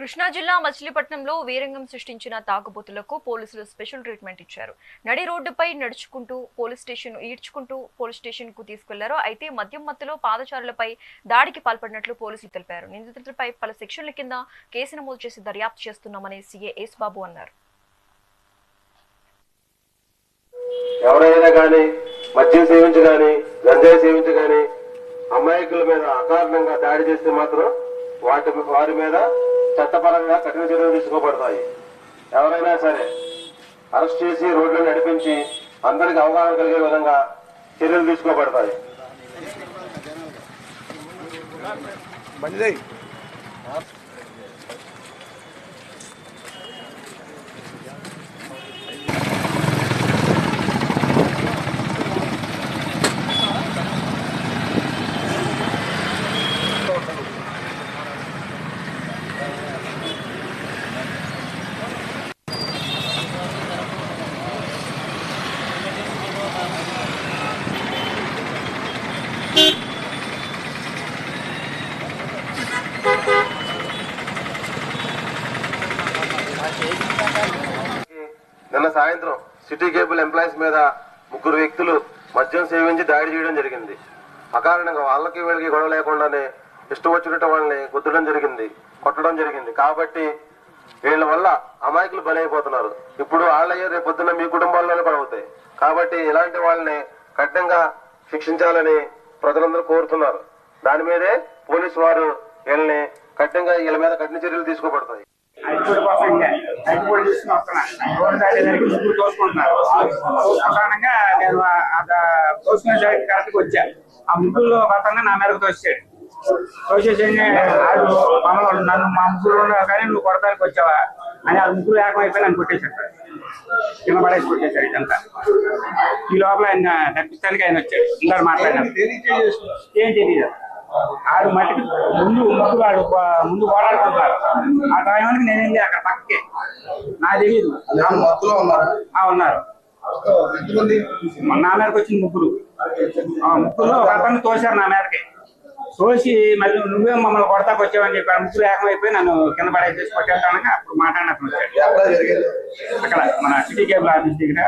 కృష్ణా జిల్లా మచిలీపట్నంలో వీరంగం సృష్టించిన తాగుబోతులకు పోలీసులు స్పెషల్ ట్రీట్మెంట్ ఇచ్చారు. నడి రోడ్డుపై నడుచుకుంటూ పోలీస్ స్టేషన్ ఈడ్చుకుంటూ పోలీస్ స్టేషన్కు తీసుకెళ్ళారు. అయితే మద్యం మత్తులో పాదచారులపై దాడికి పాల్పడినట్లు పోలీసులు తెలిపారు. నిందితులపై పలు సెక్షన్ల కింద కేసు నమోదు చేసి దర్యాప్తు చేస్తున్నామని సీఏ ఏసుబాబు బాబు అన్నారు. ఎవరైనా కానీ మద్యం సేవించి కానీ గంజాయి సేవించి కానీ అమాయకుల మీద అకారణంగా దాడి చేస్తే మాత్రం వాటి వారి మీద చట్టపరంగా కఠిన చర్యలు తీసుకోబడతాయి. ఎవరైనా సరే అరెస్ట్ చేసి రోడ్లను నడిపించి అందరికి అవగాహన కలిగే విధంగా చర్యలు తీసుకోబడతాయి. నిన్న సాయంత్రం సిటీ కేబుల్ ఎంప్లాయీస్ మీద ముగ్గురు వ్యక్తులు మద్యం సేవించి దాడి చేయడం జరిగింది. అకారణంగా వాళ్ళకి వీళ్ళకి గొడవ లేకుండానే ఇష్టం వచ్చినట్టు వాళ్ళని గుద్దడం జరిగింది కొట్టడం జరిగింది. కాబట్టి వీళ్ళ వల్ల అమాయకులు బలైపోతున్నారు. ఇప్పుడు వాళ్ళయ్యే రేపు పొద్దున్న మీ కుటుంబాల్లోనే పడవుతాయి కాబట్టి ఇలాంటి వాళ్ళని కఠినంగా శిక్షించాలని ప్రజలందరూ కోరుతున్నారు. దాని మీదే పోలీసు వారు వీళ్ళని కఠినంగా వీళ్ళ మీద కఠిన చర్యలు తీసుకోబడతాయి. ఐదుగురు కోసం ఇంకా ఐదుగురు తీసుకుని వస్తున్నా రోడ్డు దాటేసరికి ముగ్గురు తోసుకుంటున్నారు ప్రధానంగా నేను తోసుకునే కరెక్ట్గా వచ్చా ఆ ముగ్గురులో అతను నా మేరకు తోసాడు తోసేసి మమ్మల్ని నన్ను మా ముగ్గురు కానీ నువ్వు కొడతానికి వచ్చావా అని ఆ ముగ్గురు ఏకమైపోయి నన్ను కొట్టేశాడు కింద పడేసి కొట్టేశాడు ఇదంతా ఈ లోపల ఆయన తప్పించడానికి ఆయన వచ్చాడు. ఇంకా మాట్లాడారు ఏం తెలియదు ఆడు మట్టికి ముందు ముందు ముందు పోరాడుతున్నారు ఆ టైంకి నేను వెళ్ళి అక్కడ పక్కకే. నా తెలియదు ఉన్నారా? ఆ ఉన్నారు. ఎంతమంది? నా మేరకు వచ్చింది ముగ్గురు. ఆ ముగ్గురు ఒక అతను తోశారు నా మేరకి. తోసి మళ్ళీ నువ్వే మమ్మల్ని కొడతాకు వచ్చావని చెప్పి ఆ ముగ్గురు ఏకమైపోయి నన్ను కింద పడేసేసి కొట్టేస్తానక అప్పుడు జరిగింది? అక్కడ మన సిటీ కేబుల్ ఆఫీస్ దగ్గర